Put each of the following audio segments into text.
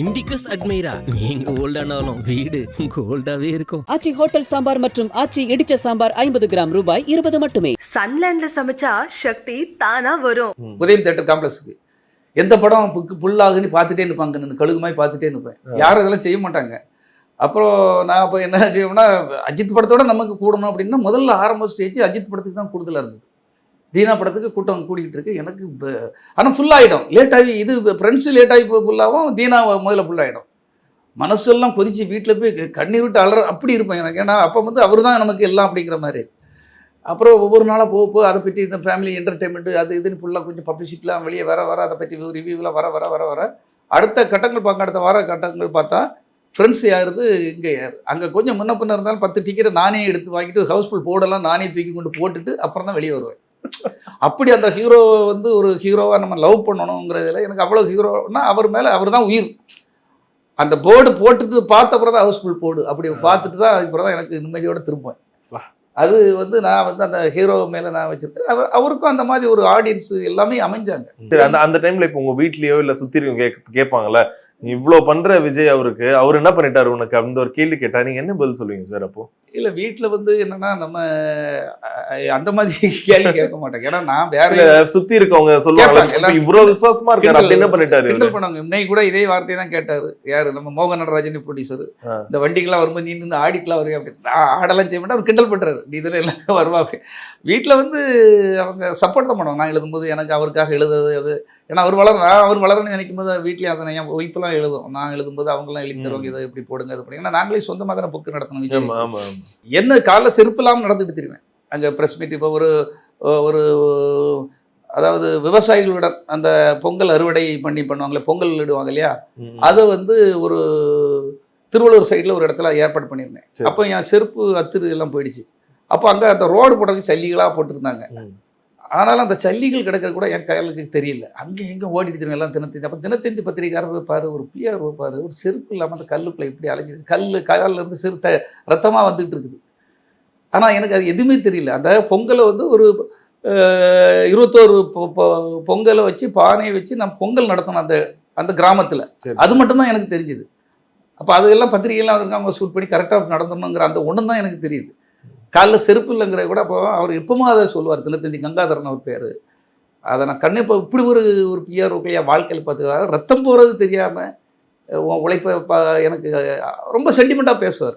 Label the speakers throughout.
Speaker 1: Indicus அட்மைரா. நீங்க ஓல்டானாலும் வீடு கோல்டாவே இருக்கும்.
Speaker 2: ஆச்சி ஹோட்டல் சாம்பார் மற்றும் ஆச்சி இடிச்ச சாம்பார் ஐம்பது கிராம் ரூபாய் இருபது மட்டுமே.
Speaker 3: சன்லேண்ட்ல சமைச்சா சக்தி தானா வரும்.
Speaker 4: உதயம் தேட்டர் காம்ப்ளெக்ஸுக்கு. எந்த படம் புக்கு புல்லாகுன்னு பார்த்துட்டே நிற்பாங்க நான் கழுகு மாதிரி பார்த்துட்டே நிற்பேன் யாரும் இதெல்லாம் செய்ய மாட்டாங்க. அப்புறம் நான் அப்போ என்ன செய்வோம்னா அஜித் படத்தோட நமக்கு கூடணும் அப்படின்னா முதல்ல ஆரம்ப ஸ்டேஜ் அஜித் படத்துக்கு தான் கூடுதலாக இருந்தது. தீனா படத்துக்கு கூட்டம் கூடிகிட்டு இருக்கு. எனக்கு ஆனால் ஃபுல்லாகிடும் லேட் ஆகி இது ஃப்ரெண்ட்ஸு லேட் ஆகி ஃபுல்லாகவும் தீனா முதல்ல ஃபுல்லாகிடும் மனசெல்லாம் கொதித்து வீட்டில் போய் கண்ணீர் விட்டு அலற அப்படி இருப்பேன் எனக்கு. ஏன்னா அப்போ வந்து அவர் தான் நமக்கு எல்லாம் அப்படிங்கிற மாதிரி. அப்புறம் ஒவ்வொரு நாளாக போக போக அதை பற்றி இந்த ஃபேமிலி என்டர்டைன்மெண்ட் அது இதுன்னு ஃபுல்லாக கொஞ்சம் பப்ளிசிட்டிலாம் வெளியே வர வர அதை பற்றி ரிவ்யூலாம் வர வர வர வர. அடுத்த கட்டங்கள் பார்க்க அடுத்த வார கட்டங்கள் பார்த்தா ஃப்ரெண்ட்ஸ் யாருது? இங்கே யார்? அங்கே கொஞ்சம் முன்ன பின்ன இருந்தாலும் பத்து டிக்கெட்டை நானே எடுத்து வாங்கிட்டு ஹவுஸ்ஃபுல் போர்டெல்லாம் நானே தூக்கி கொண்டு போட்டுட்டு அப்புறம் தான் வெளியே வருவேன். அப்படி அந்த ஹீரோ வந்து ஒரு ஹீரோவாக நம்ம லவ் பண்ணணுங்கிறதுல எனக்கு அவ்வளோ ஹீரோனா அவர் மேலே அவர் தான் உயிர். அந்த போர்டு போட்டுட்டு பார்த்த அப்புறம் தான் ஹவுஸ்ஃபுல் போர்டு அப்படி பார்த்துட்டு தான் அதுக்கப்புறம் தான் எனக்கு நிம்மதியோட திரும்புவேன். அது வந்து நான் வந்து அந்த ஹீரோ மேலே நான் வச்சிருக்கேன். அவர் அவருக்கும் அந்த மாதிரி ஒரு ஆடியன்ஸ் எல்லாமே அமைஞ்சாங்க.
Speaker 5: சரி அந்த அந்த டைம்ல இப்போ உங்க வீட்லயோ இல்ல சுத்தி இருக்கவங்க கேக் கேட்பாங்கல்ல நீ இவ்ளோ பண்ற விஜய் அவருக்கு அவர் என்ன பண்ணிட்டாரு உனக்கு? அந்த ஒரு கேள்வி கேட்டா நீங்க என்ன பதில் சொல்லுவீங்க சார் அப்போ?
Speaker 4: இல்லை வீட்டில் வந்து என்னன்னா நம்ம அந்த மாதிரி கேள்வி கேட்க மாட்டேங்க ஏன்னா நான் வேற
Speaker 5: சுத்தி இருக்கவங்க சொல்லுவாங்க இவ்வளவு விசுவாசமா இருக்காரு அப்படி என்ன பண்ணிட்டாரு?
Speaker 4: கிண்டல் பண்ணாங்க இன்னைக்கு கூட இதே வார்த்தையை தான் கேட்டாரு. யாரு? நம்ம மோகன் நடராஜன் ப்ரொடியூசர். இந்த வண்டிக்கெல்லாம் வரும்போது நீ நின்று ஆடிக்கலாம் வருவியா அப்படின்னு நான் ஆடலாம் செய்ய மாட்டேன். அவர் கிண்டல் பண்றாரு. நீ இதில் எல்லாம் வருவாங்க. வீட்டில் வந்து அவங்க சப்போர்ட் தான் பண்ணுவாங்க. நான் எழுதும்போது எனக்கு அவருக்காக எழுதுறது அது. ஏன்னா அவர் வளர நான் அவர் வளரணும்னு நினைக்கும் போது வீட்லேயே அதை என் ஒய்ஃபெல்லாம் எழுதும். நான் எழுதும்போது அவங்களாம் எழுதி தருவாங்க. இதை இப்படி போடுங்க இது பண்ணுங்க ஏன்னா நாங்களே சொந்தமாக தானே புக்கு நடத்தணும் என்ன காலைல செருப்பு இல்லாமல் நடந்துட்டு தெரியுவேன் அங்கே ப்ரெஸ் மீட் இப்போ ஒரு ஒரு அதாவது விவசாயிகளுடன் அந்த பொங்கல் அறுவடை பண்ணி பண்ணுவாங்களே பொங்கல் இடுவாங்க இல்லையா. அதை வந்து ஒரு திருவள்ளூர் சைடில் ஒரு இடத்துல ஏற்பாடு பண்ணியிருந்தேன். அப்போ என் செருப்பு அத்துரு எல்லாம் போயிடுச்சு அப்போ அங்கே அந்த ரோடு போடுறதுக்கு சல்லிகளாக போட்டிருந்தாங்க. ஆனாலும் அந்த சல்லிகள் கிடக்கிற கூட என் கையாளுக்கு தெரியல. அங்கே எங்கே ஓடிட்டு தெரியும்? எல்லாம் தினத்தந்தி அப்போ தினத்தந்தி பத்திரிக்காரர் வைப்பார் ஒரு பிஆர் வைப்பார் ஒரு செருப்பு இல்லாமல் அந்த கல்லுக்குள்ளே இப்படி அலைஞ்சிது கல் காலில் இருந்து சிறு த ரத்தமாக வந்துட்டு இருக்குது. ஆனால் எனக்கு அது எதுவுமே தெரியல. அந்த பொங்கலை வந்து ஒரு இருபத்தோரு பொங்கலை வச்சு பானையை வச்சு நான் பொங்கல் நடத்தணும் அந்த அந்த கிராமத்தில். அது மட்டும்தான் எனக்கு தெரிஞ்சுது. அப்போ அதெல்லாம் பத்திரிகைலாம் வந்து அவங்க ஷூட் பண்ணி கரெக்டாக நடந்தணுங்கிற அந்த ஒன்று தான் எனக்கு தெரியுது. காலைல செருப்பு இல்லைங்கிற கூட அப்போ அவர் எப்பவுமே அதை சொல்லுவார். தினத்தந்தி கங்காதரன் அவர் பேர். அதை நான் கண்ணு இப்போ இப்படி ஒரு ஒரு பிஆர் ஓகேயா வாழ்க்கையில் பார்த்துக்காரு ரத்தம் போகிறது தெரியாமல் உழைப்பை ப எனக்கு ரொம்ப சென்டிமெண்ட்டாக பேசுவார்.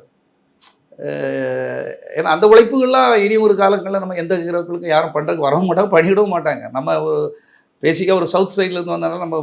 Speaker 4: ஏன்னா அந்த உழைப்புகள்லாம் இனி ஒரு காலங்களில் நம்ம எந்த ஹீரோக்களுக்கும் யாரும் பண்ணுறதுக்கு வரவும் மாட்டாங்க பண்ணிடவும் மாட்டாங்க. நம்ம பேசிக்காக ஒரு சவுத் சைட்லேருந்து வந்தனால நம்ம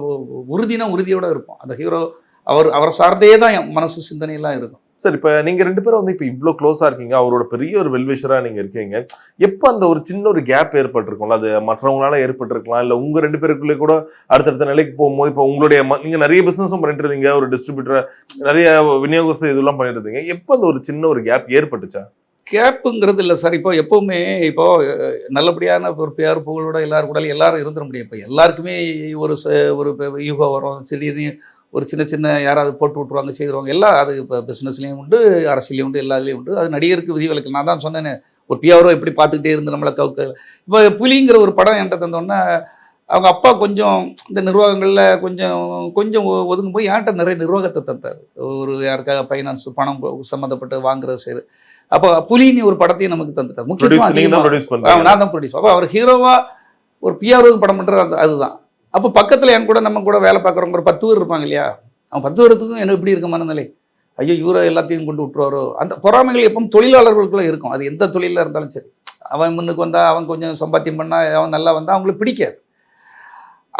Speaker 4: உறுதினா உறுதியோடு இருப்போம். அந்த ஹீரோ அவர் அவரை சார்ந்தே தான் என் மனசு சிந்தனையெல்லாம் இருக்கும்.
Speaker 5: சார் இப்போ நீங்கள் ரெண்டு பேரும் வந்து இப்போ இவ்வளோ க்ளோஸாக இருக்கீங்க. அவரோட பெரிய ஒரு வெல்விஷராக நீங்கள் இருக்கீங்க. எப்போ அந்த ஒரு சின்ன ஒரு கேப் ஏற்பட்டிருக்கும்ல? அது மற்றவங்களால ஏற்பட்டிருக்கலாம். இல்லை உங்கள் ரெண்டு பேருக்குள்ளே கூட அடுத்தடுத்த நிலைக்கு போகும்போது இப்போ உங்களுடைய ம- நிறைய பிஸ்னஸும் பண்ணிட்டு இருந்தீங்க. ஒரு டிஸ்ட்ரிபியூட்டர் நிறைய விநியோகஸ்தர் இதெல்லாம் பண்ணிட்டு இருந்தீங்க. எப்போ அந்த ஒரு சின்ன ஒரு கேப் ஏற்பட்டுச்சா?
Speaker 4: கேப்புங்கிறது இல்லை சார். இப்போ எப்போவுமே இப்போ நல்லபடியான ஒரு பேர் புகழோட எல்லாரும் கூட எல்லாரும் இருந்துட முடியும். இப்போ எல்லாருக்குமே ஒரு ச- ஒரு யூகோ வரும். திடீர்னு ஒரு சின்ன சின்ன யாராவது போட்டு விட்ருவாங்க செய்திருவாங்க. எல்லாம் அது இப்போ பிஸ்னஸ்லேயும் உண்டு அரசியலையும் உண்டு எல்லாத்துலேயும் உண்டு. அது நடிகருக்கு விதிவிலக்கு நான் தான் சொன்னேனே ஒரு பியாரோ எப்படி பார்த்துக்கிட்டே இருந்து நம்மளை கவுக்க. இப்போ புலிங்கிற ஒரு படம் என்கிட்ட தந்தோன்னே அவங்க அப்பா கொஞ்சம் இந்த நிர்வாகங்களில் கொஞ்சம் கொஞ்சம் ஒதுங்கும் போய் என்கிட்ட நிறைய நிர்வாகத்தை தந்தார். ஒரு யாருக்காக ஃபைனான்ஸ் பணம் சம்மந்தப்பட்டு வாங்குறது செய்யுது அப்போ புலின்னு ஒரு படத்தையும் நமக்கு தந்துட்டார். முக்கியமாக நான் தான் ப்ரொடியூஸ் அப்போ அவர் ஹீரோவா ஒரு பிஆர்ஓக்கு படம் பண்ணுறது அந்த அதுதான். அப்போ பக்கத்தில் என் கூட நம்ம கூட வேலை பார்க்குறவங்க ஒரு பத்து பேர் இருப்பாங்க இல்லையா? அவன் பத்து பேருத்துக்கும் எனக்கு இப்படி இருக்க மனநிலை? ஐயோ இவரை எல்லாத்தையும் கொண்டு விட்டுருவாரோ? அந்த பொறாமைகள் எப்பவும் தொழிலாளர்களுக்குள்ளே இருக்கும். அது எந்த தொழிலில் இருந்தாலும் சரி. அவன் முன்னுக்கு வந்தால் அவன் கொஞ்சம் சம்பாத்தியம் பண்ணால் அவன் நல்லா வந்தால் அவங்களுக்கு பிடிக்காது.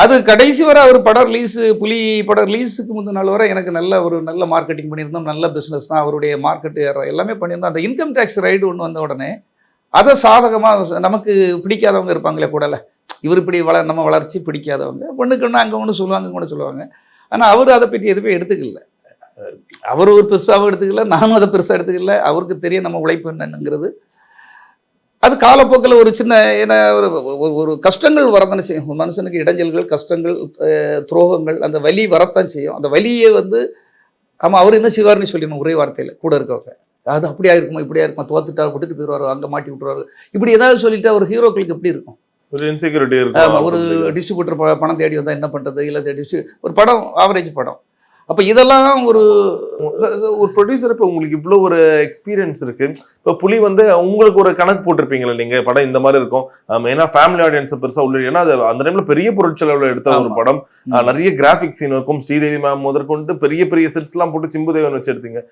Speaker 4: அது கடைசி வரை அவர் படம் ரிலீஸு புலி படம் ரிலீஸுக்கு முந்தின நாள் வரை எனக்கு நல்ல ஒரு நல்ல மார்க்கெட்டிங் பண்ணியிருந்தோம். நல்ல பிஸ்னஸ் தான். அவருடைய மார்க்கெட் எல்லாமே பண்ணியிருந்தோம். அந்த இன்கம் டேக்ஸ் ரைடு ஒன்று வந்த உடனே அதை சாதகமாக நமக்கு பிடிக்காதவங்க இருப்பாங்களே கூடல. இவர் இப்படி வள நம்ம வளர்ச்சி பிடிக்காதவங்க. ஒன்றுக்கு ஒன்று அங்கே ஒன்று சொல்லுவாங்க அங்கே ஒன்று சொல்லுவாங்க. ஆனால் அவர் அதை பற்றி எதுவுமே எடுத்துக்கல. அவர் ஒரு பெருசாகவும் எடுத்துக்கல நானும் அதை பெருசாக எடுத்துக்கல. அவருக்கு தெரியும் நம்ம உழைப்பு என்னங்கிறது அது காலப்போக்கில் ஒரு சின்ன என்ன ஒரு ஒரு- கஷ்டங்கள் வரதானே செய்யும். மனுஷனுக்கு இடைஞ்சல்கள் கஷ்டங்கள் துரோகங்கள் அந்த வலி வரத்தான் செய்யும். அந்த வலியை வந்து ஆமாம் அவர் என்ன செய்வார்னு சொல்லிடணும் ஒரே வார்த்தையில் கூட இருக்கவங்க. அது அப்படியா இருக்குமா இப்படியா இருக்குமா தோத்துட்டா விட்டுட்டு போயிடுவார் அங்கே மாட்டி விட்டுருவாரு. இப்படி ஏதாவது சொல்லிட்டு அவர் ஹீரோக்களுக்கு எப்படி இருக்கும்?
Speaker 5: ஒரு இன்செக்யூரிட்டி
Speaker 4: ஆமா, ஒரு
Speaker 5: இருக்கும்
Speaker 4: டிஸ்ட்ரிபியூட்டர் பணம் தேடி வந்தால் என்ன பண்ணுறது இல்லை டிஸ்ட்ரி ஒரு படம் ஆவரேஜ் படம். அப்போ இதெல்லாம் ஒரு
Speaker 5: ஒரு ப்ரொடியூசர் இப்போ உங்களுக்கு இவ்வளோ ஒரு எக்ஸ்பீரியன்ஸ் இருக்கு. இப்போ புலி வந்து உங்களுக்கு ஒரு கணக்கு போட்டிருப்பீங்களா நீங்க படம் இந்த மாதிரி இருக்கும். மெயினா ஃபேமிலி ஆடியன்ஸ் பெருசா உள்ள ஏன்னா அது அந்த டைம்ல பெரிய பொருட்செலவுல எடுத்த ஒரு. படம். நிறைய கிராஃபிக் சீன் இருக்கும். ஸ்ரீதேவி மேம் முதற்கொண்டு பெரிய பெரிய செட்ஸ் எல்லாம் போட்டு சிம்புதேவன் வச்சு எடுத்தீங்க.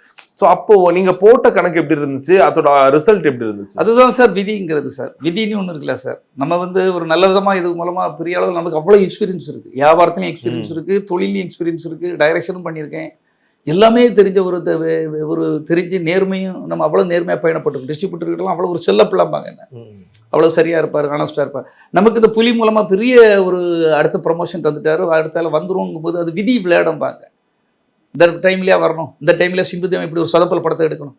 Speaker 5: ஸோ அப்போ நீங்க போட்ட கணக்கு எப்படி இருந்துச்சு? அதோட ரிசல்ட் எப்படி இருந்துச்சு?
Speaker 4: அதுதான் சார் விதிங்கிறது சார். விதின்னு ஒன்று இருக்குல்ல சார். நம்ம வந்து ஒரு நல்ல விதமாக இது மூலமாக பெரிய அளவில் நமக்கு அவ்வளோ எக்ஸ்பீரியன்ஸ் இருக்குது வியாபாரத்துலையும் எக்ஸ்பீரியன்ஸ் இருக்குது தொழிலையும் எக்ஸ்பீரியன்ஸ் இருக்குது டைரக்ஷனும் பண்ணியிருக்கேன். எல்லாமே தெரிஞ்ச ஒரு ஒரு தெரிஞ்ச நேர்மையும் நம்ம அவ்வளோ நேர்மையாக பயணப்பட்டிருக்கோம். டிஸ்ட்ரிபியூட்டர்கிட்டலாம் அவ்வளோ ஒரு செல்லப்பிள்ளாம்பாங்க என்ன.
Speaker 5: ம்.
Speaker 4: அவ்வளோ சரியாக இருப்பார் ஆனஸ்டாக இருப்பார். நமக்கு இந்த புலி மூலமாக பெரிய ஒரு அடுத்த ப்ரமோஷன் தந்துட்டாரு. அடுத்தால வந்துருவோங்கும் போது அது விதி விளையாடம்பாங்க. இந்த டைம்லயா வரணும். இந்த டைம்ல சிம்புதேவன் இப்படி ஒரு சொதப்பல் படத்தை எடுக்கணும்.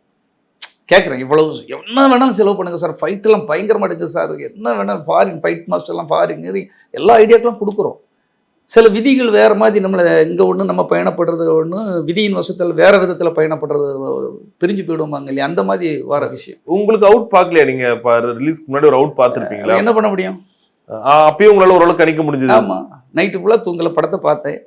Speaker 4: கேட்குறேன் இவ்வளவு என்ன வேணாலும் செலவு பண்ணுங்க சார். ஃபைட்டெல்லாம் பயங்கரமாக எடுங்க சார். என்ன வேணாலும் ஃபாரின் ஃபைட் மாஸ்டர்லாம் ஃபாரின் எல்லா ஐடியாக்கெல்லாம் கொடுக்குறோம். சில விதிகள் வேற மாதிரி நம்மளை இங்கே ஒன்று நம்ம பயணப்படுறது ஒன்று விதியின் வசத்தில் வேற விதத்தில் பயணப்படுறது பிரிஞ்சு போயிடுவாங்க இல்லையா? அந்த மாதிரி வர விஷயம்.
Speaker 5: உங்களுக்கு அவுட் பார்க்கலையா? நீங்க ரிலீஸ்க்கு முன்னாடி ஒரு அவுட் பார்த்திருப்பீங்களா?
Speaker 4: என்ன பண்ண முடியும்?
Speaker 5: அப்பயும் உங்களால ஓரளவு கணிக்க முடிஞ்சது.
Speaker 4: ஆமா. நைட்டு ஃபுல்லாக தூங்கல படத்தை பார்த்தேன்.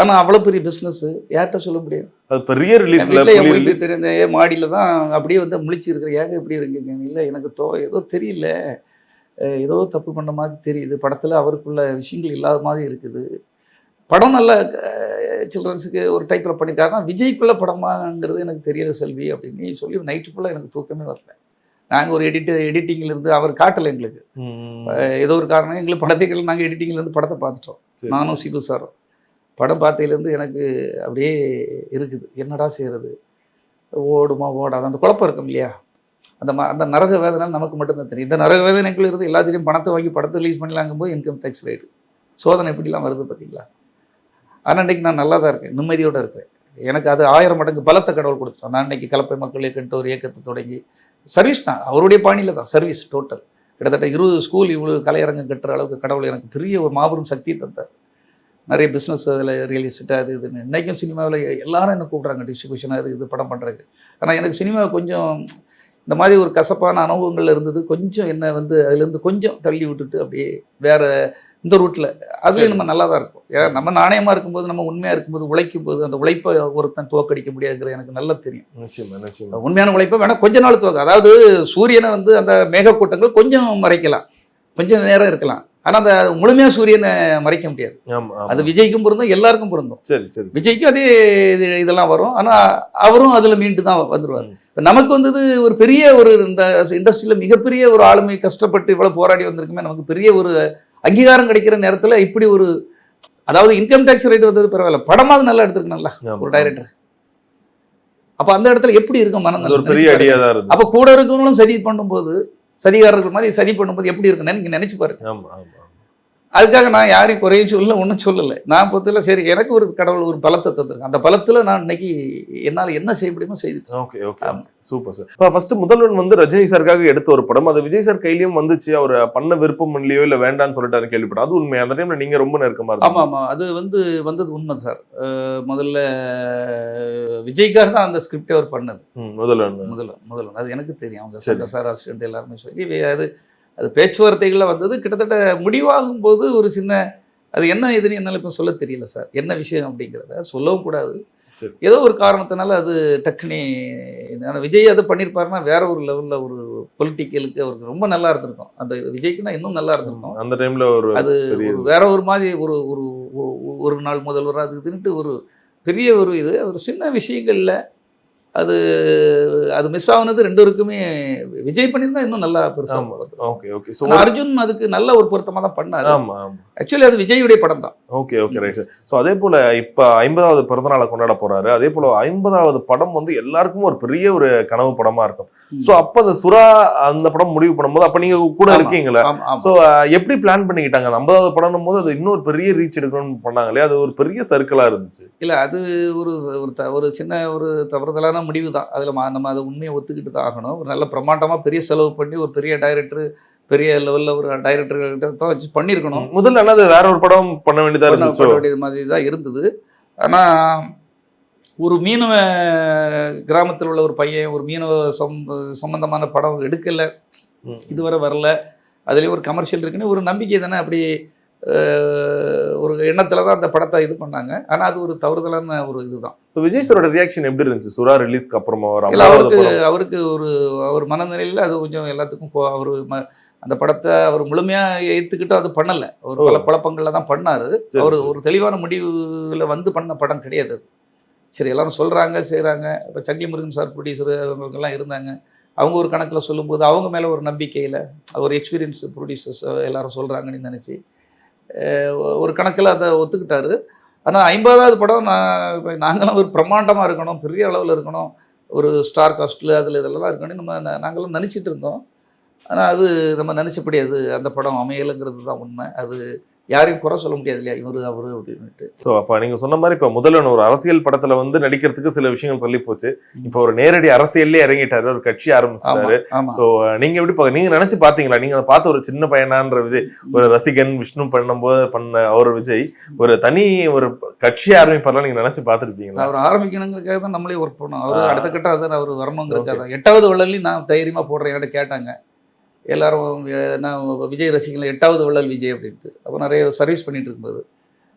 Speaker 4: ஆனா அவ்வளோ பெரிய பிஸ்னஸ் யார்கிட்ட சொல்ல முடியும்?
Speaker 5: அது புலி
Speaker 4: ஒய்ஃபு
Speaker 5: ரிலீஸ்
Speaker 4: தெரிந்த மாடியில் தான் அப்படியே வந்து முழிச்சு இருக்கிற ஏங்க இப்படி இருக்கீங்க? இல்லை எனக்கு தோ ஏதோ தெரியல. ஏதோ தப்பு பண்ண மாதிரி தெரியுது. படத்தில் அவருக்குள்ள விஷயங்கள் இல்லாத மாதிரி இருக்குது. படம் நல்ல சில்ட்ரன்ஸுக்கு ஒரு டைப்பில் பண்ணியிருக்காருன்னா விஜய்க்குள்ள படமாங்கிறது எனக்கு தெரியல செல்வி அப்படின்னு சொல்லி நைட்டு ஃபுல்லாக எனக்கு தூக்கமே வரல. நாங்கள் ஒரு எடிட்டு எடிட்டிங்கில் இருந்து அவர் காட்டலை எங்களுக்கு. ஏதோ ஒரு காரணம் எங்களுக்கு படத்தைகள் நாங்கள் எடிட்டிங்ல இருந்து படத்தை பார்த்துட்டோம். நானும் சிபு சாரும். படம் பார்த்ததுலேருந்து எனக்கு அப்படியே இருக்குது. என்னடா செய்கிறது ஓடுமா ஓடாது? அந்த குழப்பம் இருக்கும் இல்லையா? அந்த ம அந்த நரக வேதனை நமக்கு மட்டும்தான் தெரியும். இந்த நரக வேதனைக்குள்ள இருந்து எல்லாத்திலையும் பணத்தை வாங்கி படத்தை ரிலீஸ் பண்ணலாங்கும் போது இன்கம் டேக்ஸ் ரேட்டு சோதனை எப்படிலாம் வருது பார்த்தீங்களா? ஆனால் இன்றைக்கி நான் நல்லா தான் இருக்கேன். நிம்மதியோடு இருக்கேன். எனக்கு அது ஆயிரம் மடங்கு பலத்த கடவுள் கொடுத்துட்டோம் நான் இன்றைக்கி கலப்பை மக்கள் இயக்கன்ட்டு ஒரு இயக்கத்தை தொடங்கி சர்வீஸ் தான். அவருடைய பாணியில் தான் சர்வீஸ் டோட்டல் கிட்டத்தட்ட இருபது ஸ்கூல் இவ்வளோ கலையரங்கம் கட்டுற அளவுக்கு கடவுள் எனக்கு பெரிய ஒரு மாபெரும் சக்தியை தந்தார். நிறைய பிஸ்னஸ் அதில் ரியல் எஸ்டேட் அது இதுன்னு. இன்றைக்கும் சினிமாவில் எல்லாரும் என்ன கூப்பிட்றாங்க டிஸ்ட்ரிபியூஷன் அது இது படம் பண்ணுறதுக்கு ஆனால் எனக்கு சினிமா கொஞ்சம் இந்த மாதிரி ஒரு கசப்பான அனுபவங்கள் இருந்தது. கொஞ்சம் என்ன வந்து அதுலேருந்து கொஞ்சம் தள்ளி விட்டுட்டு அப்படியே வேற இந்த ரூட்டில் அதுலேயும் நம்ம நல்லா தான் இருக்கும். ஏன்னா நம்ம நாணயமாக இருக்கும்போது நம்ம உண்மையாக இருக்கும்போது உழைக்கும் போது அந்த உழைப்பை ஒருத்தன் தோக்கடிக்க முடியாதுங்கிற எனக்கு நல்லா தெரியும். உண்மையான உழைப்பை வேணா கொஞ்ச நாள் துவக்க அதாவது சூரியனை வந்து அந்த மேகக்கூட்டங்கள் கொஞ்சம் மறைக்கலாம். கொஞ்சம் நேரம் இருக்கலாம். ஆனா அந்த முழுமையா சூரியனை மறைக்க முடியாது. அது விஜய்க்கும் பொருந்தும் எல்லாருக்கும் பொருந்தும்.
Speaker 5: சரி சரி
Speaker 4: விஜய்க்கும் அதே இது இதெல்லாம் வரும். ஆனா அவரும் அதுல மீண்டு தான் வந்துருவார். இப்ப நமக்கு வந்தது ஒரு பெரிய ஒரு இந்த இண்டஸ்ட்ரியில மிகப்பெரிய ஒரு ஆளுமை கஷ்டப்பட்டு இவ்வளவு போராடி வந்திருக்குமே நமக்கு பெரிய ஒரு அங்கீகாரம் கிடைக்கிற நேரத்துல இப்படி ஒரு அதாவது இன்கம் டேக்ஸ் ரேட் வந்தது பரவாயில்ல. படமாவது நல்லா எடுத்திருக்கணும்ல. ஒரு டைரக்டர் அப்ப அந்த இடத்துல எப்படி இருக்கும் மனம்?
Speaker 5: ஒரு பெரிய
Speaker 4: அப்ப கூட இருக்கவங்களும் சதி பண்ணும்போது சதிகாரர்கள் மாதிரி சதி பண்ணும்போது எப்படி இருக்குன்னு நீங்க நினைச்சு பாருங்க. அதுக்காக நான் யாரையும் குறையும் சொல்ல ஒன்றும் சொல்லலை. நான் பொறுத்தல சரி எனக்கு ஒரு கடவுள் ஒரு பலத்தை தந்திருக்கேன் அந்த பலத்துல நான் இன்னைக்கு என்னால என்ன செய்ய முடியுமோ செய்துட்டேன்
Speaker 5: ஓகே ஓகே. Super sir. இப்போ ஃபர்ஸ்ட் முதல்வன் வந்து ரஜினி சாருக்காக எடுத்த ஒரு படம். அது விஜய் சார் கையிலயும் வந்துச்சு. அவர் பண்ண விருப்பம் இல்லையோ இல்ல வேண்டாம்னு சொல்லிட்டாரு கேள்விப்பட்டேன். அது உண்மை. அந்த டைம்ல நீங்க ரொம்ப நெருக்கமா
Speaker 4: ஆமா
Speaker 5: இருந்தீங்க.
Speaker 4: ஆமா அது வந்து வந்தது உண்மை சார். முதல்ல விஜய்க்காக தான் அந்த ஸ்கிரிப்டே அவர் பண்ணது.
Speaker 5: முதல்வன்
Speaker 4: முதல்ல முதல்ல அது எனக்கு தெரியும். அவங்க
Speaker 5: சரி.
Speaker 4: அசிஸ்டன்ட் எல்லாருமே சொல்லி அது அது பேச்சுவார்த்தைகளில் வந்தது. கிட்டத்தட்ட முடிவாகும் போது ஒரு சின்ன அது என்ன இதுன்னு என்னால் இப்போ சொல்ல தெரியல சார். என்ன விஷயம் அப்படிங்கிறத சொல்லவும் கூடாது. ஏதோ ஒரு காரணத்தினால அது டக்குனி ஆனா விஜய் அது பண்ணியிருப்பாருன்னா வேற ஒரு லெவலில் ஒரு பொலிட்டிக்கலுக்கு அவருக்கு ரொம்ப நல்லா இருந்திருக்கும். அந்த விஜய்க்குன்னா இன்னும் நல்லா இருந்திருக்கும்.
Speaker 5: அந்த டைம்ல ஒரு
Speaker 4: அது ஒரு வேற ஒரு மாதிரி ஒரு ஒரு ஒரு- ஒரு நாள் முதல்வர் அது இதுன்ட்டு ஒரு பெரிய ஒரு இது. ஒரு சின்ன விஷயங்கள்ல அது அது மிஸ் ஆகுனது ரெண்டு பேருக்குமே விஜய் பண்ணியிருந்தா இன்னும் நல்லா பெருசா
Speaker 5: ஆமா. Okay okay. ஸோ
Speaker 4: அர்ஜுன் அதுக்கு நல்ல ஒரு பொருத்தமா தான் பண்ணாரு.
Speaker 5: ஆமா ஆமா.
Speaker 4: ஆக்சுவலி அது விஜயுடைய படம் தான்.
Speaker 5: Okay okay right. ஸோ அதே போல இப்ப ஐம்பதாவது பிறந்த நாளை கொண்டாட போறாரு. அதே போல ஐம்பதாவது படம் வந்து எல்லாருக்கும் ஒரு பெரிய ஒரு கனவு படமா இருக்கும். ஸோ அப்ப அந்த சுறா அந்த படம் முடிவு பண்ணும்போது அப்ப நீங்க கூட. இருக்கீங்களா. ஸோ எப்படி பிளான் பண்ணிக்கிட்டாங்க? அந்த ஐம்பதாவது படம் போது அது இன்னொரு பெரிய ரீச் எடுக்கணும்னு பண்ணாங்களே? அது ஒரு பெரிய சர்க்கிளா இருந்துச்சு.
Speaker 4: இல்ல அது ஒரு ஒரு சின்ன ஒரு தவறுதலான முடிவு தான் அதுல நம்ம அதை உண்மையை ஒத்துக்கிட்டு தான் ஆகணும். ஒரு நல்ல பிரம்மாண்டமா பெரிய செலவு பண்ணி ஒரு பெரிய டைரக்டர் பெரிய லெவல்ல ஒரு டைரக்டர் தான் வச்சு பண்ணியிருக்கணும்.
Speaker 5: முதல்ல அது வேற ஒரு படம் பண்ண வேண்டியதா
Speaker 4: பண்ண
Speaker 5: இருந்துச்சு.
Speaker 4: பண்ண வேண்டியது மாதிரி தான் இருந்தது. ஆனால் ஒரு மீனவ கிராமத்தில் உள்ள ஒரு பையன் ஒரு மீனவ சம் சம்பந்தமான படம் எடுக்கல. இதுவரை வரல. அதுலேயும் ஒரு கமர்ஷியல் இருக்குன்னு ஒரு நம்பிக்கை தானே அப்படி ஒரு எண்ணத்தில் தான் அந்த படத்தை இது பண்ணாங்க. ஆனால் அது ஒரு தவறுதலான ஒரு இதுதான்.
Speaker 5: இப்போ விஜய் சாரோட ரியாக்ஷன் எப்படி இருந்துச்சு? சுறா ரிலீஸ்க்கு அப்புறமா
Speaker 4: இல்லை அவருக்கு அவருக்கு ஒரு அவர் மனநிலையில் அது கொஞ்சம் எல்லாத்துக்கும் அவர் அந்த படத்தை அவர் முழுமையாக ஏற்றுக்கிட்டு அது பண்ணலை. அவர் பல. குழப்பங்கள்ல தான் பண்ணார்.
Speaker 5: சரி,
Speaker 4: அவர்
Speaker 5: சரி.
Speaker 4: ஒரு தெளிவான முடிவில் வந்து பண்ண படம் கிடையாது அது. சரி எல்லாரும் சொல்கிறாங்க செய்கிறாங்க இப்போ சக்லி முருகன் சார் ப்ரொடியூசர் அவங்கெல்லாம் இருந்தாங்க. அவங்க ஒரு கணக்கில் சொல்லும்போது அவங்க மேலே ஒரு நம்பிக்கையில் ஒரு எக்ஸ்பீரியன்ஸ் ப்ரொடியூசர்ஸ் எல்லாரும் சொல்கிறாங்கன்னு நினச்சி ஒரு கணக்கில் அதை ஒத்துக்கிட்டாரு. ஆனால் ஐம்பதாவது படம் நான் இப்போ நாங்களாம் ஒரு பிரம்மாண்டமாக இருக்கணும் பெரிய அளவில் இருக்கணும் ஒரு ஸ்டார் காஸ்ட்டில் அதில் இதெல்லாம் இருக்கணும் நம்ம ந- நினச்சிட்டு இருந்தோம். ஆனால் அது நம்ம நினச்சபடி அது அந்த படம் அமையலைங்கிறது தான் உண்மை. அது யாரையும் குறை சொல்ல முடியாது இல்லையா இவர் அவர் அப்படின்ட்டு
Speaker 5: ஸோ அப்போ நீங்க சொன்ன மாதிரி இப்போ முதல்வன் ஒரு அரசியல் படத்துல வந்து நடிக்கிறதுக்கு சில விஷயங்கள் தள்ளி போச்சு இப்போ ஒரு நேரடி அரசியல்லே இறங்கிட்டாரு ஒரு கட்சி
Speaker 4: ஆமாம்
Speaker 5: ஸோ நீங்க எப்படி பாக்க நீங்க நினைச்சு பாத்தீங்களா நீங்க அதை பார்த்த ஒரு சின்ன பையனான்ற விஜய் ஒரு ரசிகன் விஷ்ணு பண்ணும்போது பண்ண அவர் விஜய் ஒரு தனி ஒரு கட்சி ஆரம்பிப்பார்லாம் நீங்க நினைச்சு பார்த்துருப்பீங்களா?
Speaker 4: அவர் ஆரம்பிக்கணுங்கிறதுக்காக தான் நம்மளே ஒர்க் பண்ணோம். அவர். அடுத்த கட்டம் அவர் வரணுங்கிறதுக்காக எட்டாவது வள்ளலையும் நான் தைரியமாக போடுறேன் கேட்டாங்க. எல்லாரும் நான் விஜய் ரசிகர்கள் எட்டாவது வள்ளல் விஜய் அப்படின்ட்டு. அப்போ நிறைய சர்வீஸ் பண்ணிட்டு இருக்கும்போது.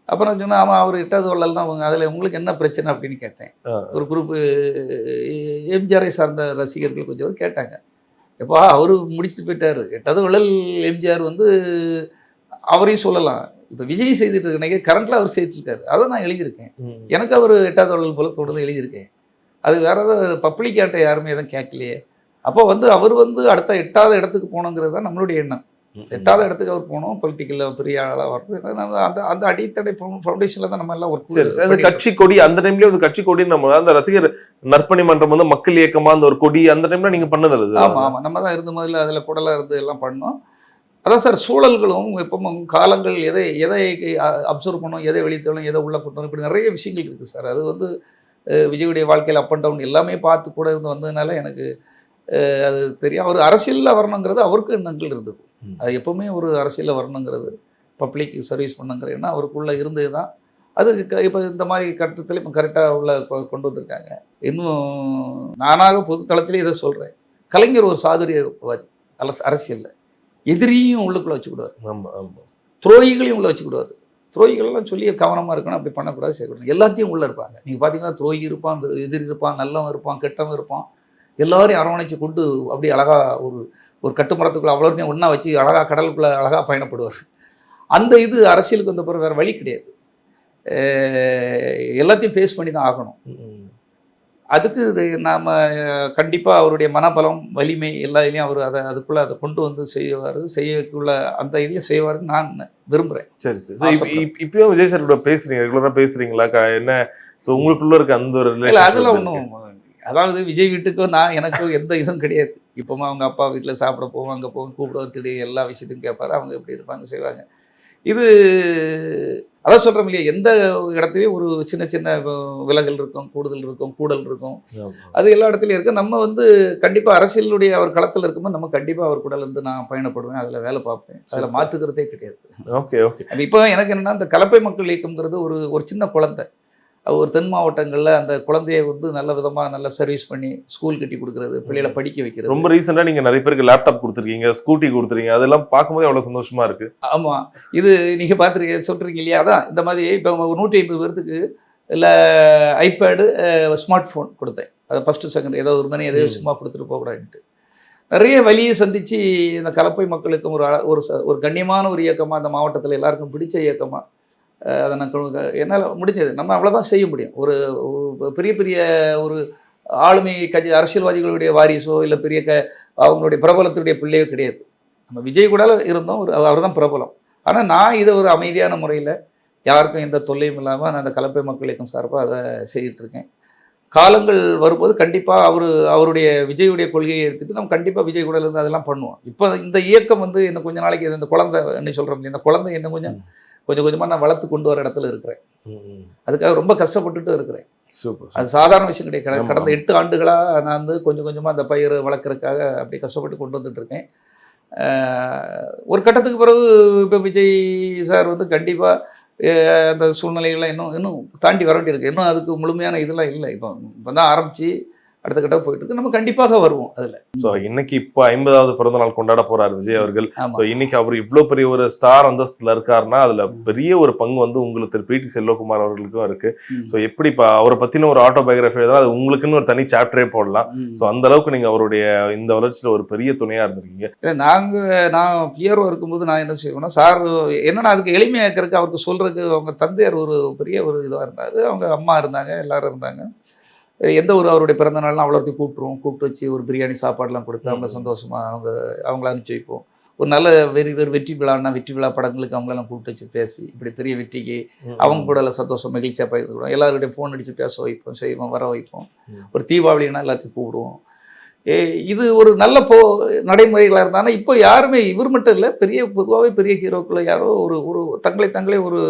Speaker 4: அப்புறம் சொன்னேன் ஆமாம் அவர் எட்டாவது வள்ளல் தான் அவங்க அதில் உங்களுக்கு என்ன பிரச்சனை? அப்படின்னு கேட்டேன். ஒரு குரூப்பு எம்ஜிஆரை சார்ந்த ரசிகர்கள் கொஞ்சம் பேர் கேட்டாங்க. எப்பா அவரு முடிச்சுட்டு போயிட்டாரு. எட்டாவது வள்ளல் எம்ஜிஆர் வந்து அவரையும் சொல்லலாம். இப்போ விஜய் செய்துட்டு இருக்க கரண்ட்ல அவர் செய்துட்டு இருக்காரு அதை நான் எழுதியிருக்கேன். எனக்கு அவர் எட்டாவது வள்ளல் போல தொடர்ந்து எழுதியிருக்கேன். அது வேற ஏதாவது பப்ளிக்காட்ட யாருமே எதுவும் கேட்கலையே. அப்போ வந்து அவர் வந்து அடுத்த எட்டாவது இடத்துக்கு போகணுங்கிறது தான் நம்மளுடைய எண்ணம். எட்டாவது இடத்துக்கு அவர் போகணும் பொலிட்டிக்கலில் பெரிய ஆளாக வரணும் அந்த அந்த அடித்தடை ஃபவுண்டேஷனில் தான் நம்ம எல்லாம்
Speaker 5: சரி. அந்த
Speaker 4: ஒர்க்
Speaker 5: கட்சி கொடி அந்த டைம்லயே அந்த கட்சி கொடி நம்ம அந்த ரசிகர் நற்பணி மன்றம் வந்து மக்கள் இயக்கமா அந்த ஒரு கொடி அந்த டைம்ல நீங்க பண்ணது அது.
Speaker 4: ஆமாம் ஆமாம் நம்ம தான் இருந்து முதல்ல அதில் கூடலாம் இருந்து எல்லாம் பண்ணோம். அதான் சார் சூழல்களும் வெப்பமும் காலங்கள் எதை எதை அப்சர்வ் பண்ணும் எதை வெளித்தள்ளும் எதை உள்ள கொண்டு இப்படி நிறைய விஷயங்கள் இருக்குது சார். அது வந்து விஜயுடைய வாழ்க்கையில் அப் அண்ட் டவுன் எல்லாமே பார்த்து கூட இருந்து வந்ததுனால எனக்கு அது தெரியும். அவர் அரசியலில் வரணுங்கிறது அவருக்கு எண்ணங்கள் இருந்தது. அது எப்பவுமே ஒரு அரசியலில் வரணுங்கிறது பப்ளிக் சர்வீஸ் பண்ணுங்கிற எண்ணம் அவருக்குள்ளே இருந்தது தான். அது இப்போ இந்த மாதிரி கட்டத்தில் இப்போ கரெக்டாக உள்ள கொண்டு வந்திருக்காங்க. இன்னும் நானாக பொதுத்தளத்திலே இதை சொல்கிறேன் கலைஞர் ஒரு சாதுரியவாதி அரசு அரசியலில். எதிரியும் உள்ளுக்குள்ளே வச்சுக்கிடுவார்.
Speaker 5: ஆமா ஆமா.
Speaker 4: துரோகிகளையும் உள்ள வச்சுக்கிடுவார். துரோகிகள்லாம் சொல்லி கவனமாக இருக்கணும் அப்படி பண்ணக்கூடாது செய்யக்கூடாது. எல்லாத்தையும் உள்ளே இருப்பாங்க. நீங்கள் பார்த்தீங்கன்னா துரோகி இருப்பான் எதிரி இருப்பான் நல்லவன் இருப்பான் கெட்டவன் இருப்பான். எல்லாரையும் அரவணைச்சு கொண்டு அப்படியே அழகாக ஒரு ஒரு கட்டுமரத்துக்குள்ள அவ்வளோத்தையும் ஒன்றா வச்சு அழகாக கடலுக்குள்ளே அழகாக பயணப்படுவார். அந்த இது அரசியலுக்கு வந்த பிறகு வேறு வழி கிடையாது. எல்லாத்தையும் ஃபேஸ் பண்ணி தான் ஆகணும். அதுக்கு இது நாம் கண்டிப்பாக அவருடைய மனபலம் வலிமை எல்லா இதையும் அவர் அதை அதுக்குள்ளே அதை கொண்டு வந்து செய்வார் செய்யக்குள்ள அந்த இதையும் செய்வாருன்னு நான் விரும்புகிறேன்
Speaker 5: சரி சரி. இப்பயும் விஜய் சார் கூட பேசுறீங்க ரெகுலரா பேசுறீங்களா? க- என்ன? சோ உங்களுக்குள்ள இருக்க அந்த ஒரு
Speaker 4: இல்லை அதெல்லாம் ஒன்றும் அதாவது விஜய் வீட்டுக்கும் நான் எனக்கும் எந்த இதுவும் கிடையாது. இப்போமா அவங்க அப்பா வீட்டில் சாப்பிட போவோம் அங்கே போவோம் கூப்பிட திடீர் எல்லா விஷயத்தையும் கேட்பாரு. அவங்க எப்படி இருப்பாங்க செய்வாங்க. இது அதான் சொல்கிறோம் இல்லையா எந்த இடத்துலையும் ஒரு சின்ன சின்ன விலகல் இருக்கும் கூடுதல் இருக்கும் கூடல் இருக்கும். அது எல்லா இடத்துலையும் இருக்கு. நம்ம வந்து கண்டிப்பாக அரசியலுடைய அவர் களத்தில் இருக்கும்போது நம்ம கண்டிப்பாக அவர் கூட இருந்து நான் பயணப்படுவேன் அதில் வேலை பார்ப்பேன். அதில் மாற்றுக்கிறதே கிடையாது.
Speaker 5: Okay okay.
Speaker 4: இப்போ எனக்கு என்னன்னா இந்த கலப்பை மக்கள் இயக்கம்ங்கிறது ஒரு ஒரு சின்ன குழந்தை. ஒரு தென் மாவட்டங்களில் அந்த குழந்தைய வந்து நல்ல விதமாக நல்ல சர்வீஸ் பண்ணி ஸ்கூல் கட்டி கொடுக்கறது பிள்ளைகளை படிக்க வைக்கிறது.
Speaker 5: ரொம்ப ரீசெண்டா நீங்க நிறைய பேருக்கு லேப்டாப் கொடுத்துருக்கீங்க ஸ்கூட்டி கொடுத்துருக்கீங்க அதெல்லாம் பார்க்கும்போது எவ்வளவு சந்தோஷமா இருக்கு.
Speaker 4: ஆமாம் இது நீங்கள் பார்த்துருக்கீங்க சொல்கிறீங்க இல்லையா? அதான் இந்த மாதிரி இப்போ ஒரு நூற்றி ஐம்பது பேர்த்துக்கு இல்லை ஐபேடு ஸ்மார்ட் ஃபோன் கொடுத்தேன். அது ஃபஸ்ட்டு செகண்ட் ஏதோ ஒரு மணி ஏதோ
Speaker 5: ம்.
Speaker 4: சும்மா கொடுத்துட்டு போகக்கூடாதுன்ட்டு. நிறைய வழியை சந்தித்து இந்த கலப்பை மக்களுக்கும் ஒரு ஒரு ஒரு கண்ணியமான ஒரு இயக்கமாக அந்த மாவட்டத்தில் எல்லாருக்கும் பிடிச்ச இயக்கமாக அதை நான் என்னால் முடிஞ்சது. நம்ம அவ்வளோதான் செய்ய முடியும். ஒரு பெரிய பெரிய ஒரு ஆளுமை கட்சி அரசியல்வாதிகளுடைய வாரிசோ இல்லை பெரிய க அவங்களுடைய பிரபலத்துடைய பிள்ளையோ கிடையாது. நம்ம விஜய் கூட இருந்தோம். ஒரு அவர் தான் பிரபலம். ஆனால் நான் இதை ஒரு அமைதியான முறையில் யாருக்கும் எந்த தொல்லையும் இல்லாமல் நான் அந்த கலப்பை மக்கள் இயக்கம் சார்பாக அதை செய்துட்டு இருக்கேன். காலங்கள் வரும்போது கண்டிப்பாக அவர் அவருடைய விஜயுடைய கொள்கையை எடுத்துகிட்டு நம்ம கண்டிப்பாக விஜய் கூட இருந்து அதெல்லாம் பண்ணுவோம். இப்போ இந்த இயக்கம் வந்து இன்னும் கொஞ்ச நாளைக்கு இந்த குழந்தை என்ன சொல்கிறோம் இந்த குழந்தை இன்னும் கொஞ்சம் கொஞ்சம் கொஞ்சமாக நான் வளர்த்து கொண்டு வர இடத்துல இருக்கிறேன். அதுக்காக ரொம்ப கஷ்டப்பட்டுட்டு இருக்கிறேன்.
Speaker 5: சூப்பர்.
Speaker 4: அது சாதாரண விஷயம் கிடையாது. கடந்த- எட்டு ஆண்டுகளாக நான் வந்து கொஞ்சம் கொஞ்சமாக அந்த பயிர் வளர்க்குறதுக்காக அப்படி கஷ்டப்பட்டு கொண்டு வந்துட்டு இருக்கேன். ஒரு கட்டத்துக்கு பிறகு இப்போ விஜய் சார் வந்து கண்டிப்பாக அந்த சூழ்நிலைகள்லாம் இன்னும் இன்னும் தாண்டி வர வேண்டியிருக்கு. இன்னும் அதுக்கு முழுமையான இதெல்லாம் இல்லை. இப்போ இப்போ தான் ஆரம்பித்து அடுத்த கட்டம் போயிட்டு இருக்கு நம்ம கண்டிப்பாக வருவோம் அதுல.
Speaker 5: சோ இன்னைக்கு இப்போ ஐம்பதாவது பிறந்த நாள் கொண்டாட போறாரு விஜய் அவர்கள். சோ இன்னைக்கு அவர் இவ்வளவு பெரிய ஒரு ஸ்டார் அந்தஸ்துல இருக்காருன்னா அதுல பெரிய ஒரு பங்கு வந்து உங்களுக்கு திரு பிடி செல்வகுமார் அவர்களுக்கும் இருக்கு. சோ எப்படி இப்ப அவரை பத்தின ஒரு ஆட்டோபயோகிராஃபி எழுதுனா அது உங்களுக்குன்னு ஒரு தனி சாப்டரே போடலாம். சோ அந்த அளவுக்கு நீங்க அவருடைய இந்த வளர்ச்சியில ஒரு பெரிய துணையா இருந்திருக்கீங்க.
Speaker 4: இல்லை நாங்கள் நான் பியரோ இருக்கும்போது நான் என்ன செய்வேன்னா சார் என்னன்னா அதுக்கு எளிமையாக்கிறதுக்கு அவருக்கு சொல்கிறதுக்கு அவங்க தந்தையார் ஒரு பெரிய ஒரு இதுவாக இருந்தார். அவங்க அம்மா இருந்தாங்க எல்லாரும் இருந்தாங்க. எந்த ஒரு அவருடைய பிறந்த நாள்லாம் அவ்வளோத்தையும் கூப்பிட்ருவோம் கூப்பிட்டு வச்சு ஒரு பிரியாணி சாப்பாடுலாம் கொடுத்து அவங்க சந்தோஷமாக அவங்க அவங்கள அனுப்பிச்சி வைப்போம். ஒரு நல்ல வெறி வெறு வெற்றி விழான்னா வெற்றி விழா படங்களுக்கு அவங்களெல்லாம் கூப்பிட்டு வச்சு பேசி இப்படி பெரிய வெற்றிக்கு அவங்க கூட எல்லாம் சந்தோஷம் மகிழ்ச்சியாக பகிர்ந்துக்கிறோம் எல்லாருடைய ஃபோன் அடித்து பேச வைப்போம் செய்வோம் வர வைப்போம். ஒரு தீபாவளினா எல்லாத்தையும் கூப்பிடுவோம். ஏ இது ஒரு நல்ல போ நடைமுறைகளாக இருந்தாலும் இப்போ யாருமே இவர் மட்டும் இல்லை பெரிய பொதுவாகவே பெரிய ஹீரோக்களை யாரோ ஒரு ஒரு தங்களை தங்களே ஒரு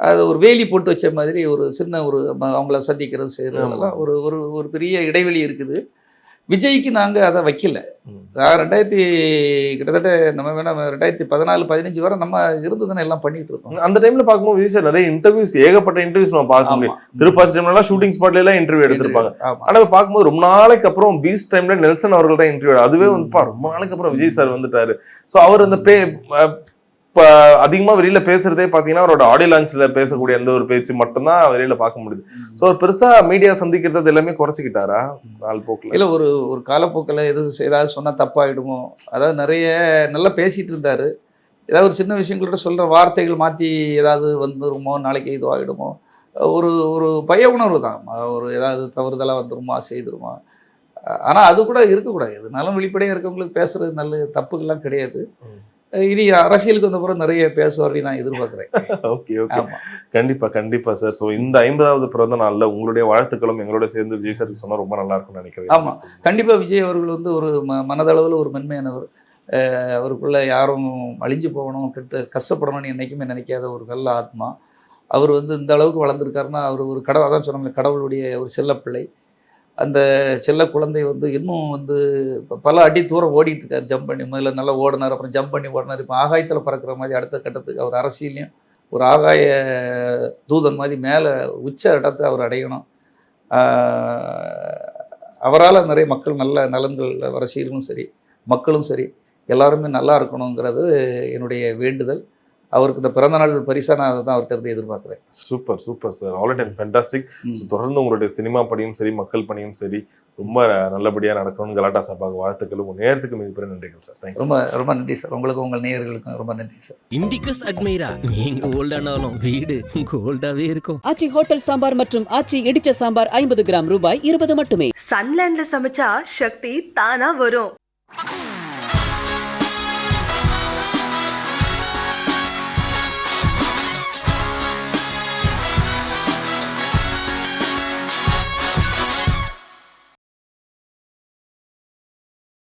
Speaker 4: அது ஒரு வேலி போட்டு வச்ச மாதிரி ஒரு சின்ன ஒரு அவங்கள சந்திக்கிறது செய்கிறதெல்லாம் ஒரு ஒரு ஒரு பெரிய இடைவெளி இருக்குது. விஜய்க்கு நாங்கள் அதை வைக்கல. நான் ரெண்டாயிரத்தி கிட்டத்தட்ட நம்ம வேணா ரெண்டாயிரத்தி பதினாலு பதினஞ்சு வரை நம்ம இருந்ததுன்னு எல்லாம் பண்ணிட்டு இருக்கோம்
Speaker 5: அந்த டைம்ல பார்க்கும்போது விஜய் சார் நிறைய இன்டர்வியூஸ் ஏகப்பட்ட இன்டர்வியூஸ் நம்ம பார்க்க முடியும். திருப்பாச்சி எல்லாம் ஷூட்டிங் ஸ்பாட்ல எல்லாம் இன்டர்வியூ எடுத்திருப்பாங்க.
Speaker 4: ஆமா.
Speaker 5: ஆனா இப்ப பார்க்கும்போது ரொம்ப நாளைக்கு அப்புறம் பீஸ் டைம்ல நெல்சன் அவர்கள் தான் இன்டர்வியூ அதுவே வந்து ரொம்ப நாளைக்கு அப்புறம் விஜய் சார் வந்துட்டாரு. சோ அவர் அந்த பே இப்ப அதிகமா வெளியில பேசுறதே பாத்தீங்கன்னா அவரோட ஆடியோ லான்ச்ல பேசக்கூடிய எந்த ஒரு பேச்சு மட்டும்தான் வெளியில பார்க்க முடியுது. சோ அவர் பெருசா மீடியா சந்திக்கிறது எல்லாமே குறைச்சிக்கிட்டாரா? நாள் போக்குல.
Speaker 4: இல்லை ஒரு ஒரு காலப்போக்கில் எது ஏதாவது சொன்னால் தப்பாயிடுமோ? அதாவது நிறைய நல்லா பேசிட்டு இருந்தார். ஏதாவது ஒரு சின்ன விஷயங்கள்ட்ட சொல்கிற வார்த்தைகள் மாற்றி ஏதாவது வந்துருமோ? நாளைக்கு இதுவாகிடுமோ ஒரு ஒரு பய உணர்வு தான். ஒரு ஏதாவது தவறுதலாக வந்துருமா? செய்திருமா? ஆனால் அது கூட இருக்கக்கூடாது. எதுனாலும் வெளிப்படையாக இருக்கவங்களுக்கு பேசுறது நல்ல தப்புகள்லாம் கிடையாது. இனி அரசியலுக்கு வந்த பிறகு நிறைய பேசுவார் நான் எதிர்பார்க்குறேன்.
Speaker 5: Okay okay.
Speaker 4: ஆமாம்
Speaker 5: கண்டிப்பா கண்டிப்பா சார் சோ இந்த ஐம்பதாவது பிறந்த நாள்ல உங்களுடைய வாழ்த்துக்களும் எங்களோட சேர்ந்து விஜய் சாருக்கு சொன்னா ரொம்ப நல்லா இருக்கும்னு நினைக்கிறேன்.
Speaker 4: ஆமா. கண்டிப்பாக விஜய் அவர்கள் வந்து ஒரு ம மனதளவில் ஒரு மென்மையானவர். அவருக்குள்ள யாரும் அழிஞ்சு போகணும் கெட்டு கஷ்டப்படணும்னு என்றைக்குமே நினைக்காத ஒரு நல்ல ஆத்மா. அவர் வந்து இந்த அளவுக்கு வளர்ந்துருக்காருன்னா அவர் ஒரு கடவுள் அதான் சொன்னாங்க கடவுளுடைய ஒரு செல்லப்பிள்ளை. அந்த செல்ல குழந்தை வந்து இன்னும் வந்து பல அடி தூரம் ஓடிட்டு இருக்காரு. ஜம்ப் பண்ணி முதல்ல நல்லா ஓடினார் அப்புறம் ஜம்ப் பண்ணி ஓடினார். இப்போ ஆகாயத்தில் பறக்கிற மாதிரி அடுத்த கட்டத்துக்கு அவர் அரசியலையும் ஒரு ஆகாய தூதன் மாதிரி மேலே உச்ச இடத்தை அவர் அடையணும். அவரால் நிறைய மக்கள் நல்ல நலன்கள் அரசியலும் சரி மக்களும் சரி எல்லாருமே நல்லா இருக்கணுங்கிறது என்னுடைய வேண்டுதல். அவருக்கு இந்த பிறந்தநாள் பரிசா நான் அதை தான் அவர்கிட்ட இருந்து எதிர்பார்க்குறேன்.
Speaker 5: Super super sir. All and fantastic
Speaker 4: ம்.
Speaker 5: தொடர்ந்து உங்களுடைய சினிமா பணியும் சரி மக்கள் பணியும் சரி ரொம்ப நல்லபடியா நடக்கணும்னு கலாட்டா சாப்பாக வாழ்த்துக்கள் உங்க நேரத்துக்கு மிகப்பெரிய நன்றிகள் சார். தேங்க்யூ
Speaker 4: ரொம்ப ரொம்ப நன்றி சார். உங்களுக்கும் உங்கள் நேயர்களுக்கும் ரொம்ப நன்றி சார்.
Speaker 1: இண்டிகஸ் அட்மைரா நீங்க ஓல்டானாலும் வீடு கோல்டாவே இருக்கும்.
Speaker 2: ஆச்சி ஹோட்டல் சாம்பார் மற்றும் ஆச்சி இடிச்ச சாம்பார் ஐம்பது கிராம் ரூபாய் இருபது மட்டுமே.
Speaker 3: சன்லேண்ட்ல சமைச்சா சக்தி தானா வரும்.